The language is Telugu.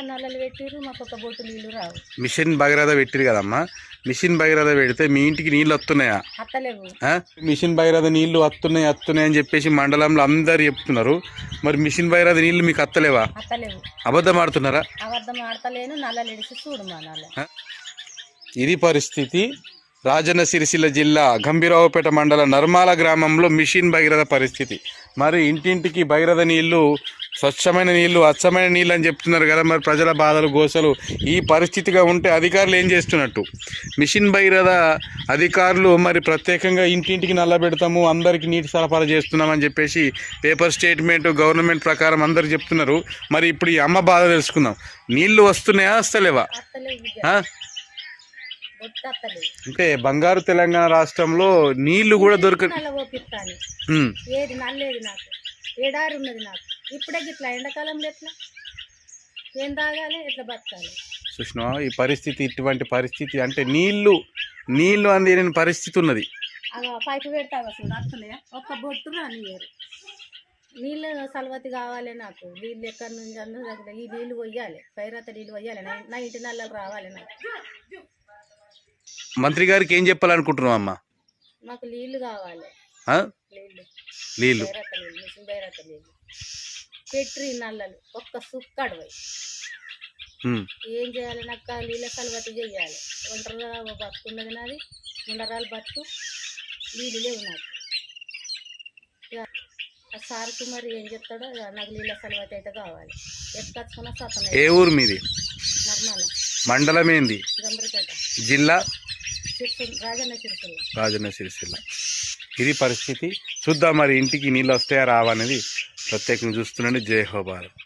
నల్లలు పెట్టిర్రు మాకు ఒక బొట్టు నీళ్ళు రావు. మిషన్ భగీరథ పెట్టిరు కదమ్మా. మిషన్ భగీరథ పెడితే మీ ఇంటికి నీళ్ళు వస్తున్నాయా అత్తలేవు. ఆ? మిషన్ భగీరథ నీళ్ళు వస్తున్నాయి వస్తున్నాయి అని చెప్పేసి మండలంలో అందరు చెప్తున్నారు. మరి మిషన్ భగీరథ నీళ్ళు మీకు అత్తలేవా? అత్తలేవు. అబద్ధం ఆడుతున్నారా? అబద్ధం ఆడతలేను నల్లలు ఇడిసి చూడు మా నల్ల. ఇది పరిస్థితి. రాజన్న సిరిసిల్ల జిల్లా గంభీరావుపేట మండల నర్మాల గ్రామంలో మిషన్ భగీరథ పరిస్థితి. మరి ఇంటింటికి భగీరథ నీళ్ళు స్వచ్ఛమైన నీళ్ళు అచ్చమైన నీళ్ళు అని చెప్తున్నారు కదా మరి ప్రజల బాధలు గోసలు. ఈ పరిస్థితిగా ఉంటే అధికారులు ఏం చేస్తున్నట్టు? మిషన్ భగీరథ అధికారులు మరి ప్రత్యేకంగా ఇంటింటికి నల్లబెడతాము అందరికీ నీటి సరఫరా చేస్తున్నామని చెప్పేసి పేపర్ స్టేట్మెంట్ గవర్నమెంట్ ప్రకారం అందరు చెప్తున్నారు. మరి ఇప్పుడు ఈ అమ్మ బాధ తెలుసుకుందాం. నీళ్ళు వస్తున్నాయా వస్తలేవా? అంటే బంగారు తెలంగాణ రాష్ట్రంలో నీళ్ళు కూడా దొరక ఏడారు ఉన్నది నాకు. ఇప్పుడే గిట్లా ఎండాకాలంలో ఎట్లా? ఏం తాగాలి? ఎట్లా బతకాలి? చూసినా ఈ పరిస్థితి ఇటువంటి పరిస్థితి అంటే నీళ్ళు నీళ్ళు అందిన పరిస్థితి ఉన్నది. అలా పైపు పెడతావు అసలు వస్తున్నాయా ఒక్క బొట్టు రానియరు నీళ్ళు సలవతి కావాలి నాకు. నీళ్ళు ఎక్కడి నుంచి అందరూ దగ్గర ఈ నీళ్ళు పోయాలి. పైరత నీళ్ళు పోయాలి. నా ఇంటి నల్లలు రావాలి నాకు. మంత్రి గారికి ఏం చెప్పాలనుకుంటున్నావు అమ్మ? నాకు నీళ్ళు కావాలి. ఆ? నీళ్ళు నీళ్ళు పెట్రి నల్లలు ఒక్క సుక్కడవై ఉమ్. ఏం చేయాలి నాకు నీళ్ళ సలవతి చేయాలి. ఒంటరిగా బతుకున్నది నాది. ముండరాలు బతుకు. నీళ్ళు లేవు నాకు. ఆ సార్కి మరి ఏం చెప్తాడో? నాకు నీళ్ళ సలవతి అయితే కావాలి. ఎత్తుకొచ్చుకున్న సతం ఏ ఊరు మీది? నర్మల మండలం ఏంది? గండ్రపేట. జిల్లా? రాజన్న సిరిసిల్ల రాజన్న సిరిసిల్ల. ఇది పరిస్థితి. చూద్దాం మరి ఇంటికి నీళ్ళు వస్తాయా రావా అనేది ప్రత్యేకంగా చూస్తున్నాను. జై హో భారత్.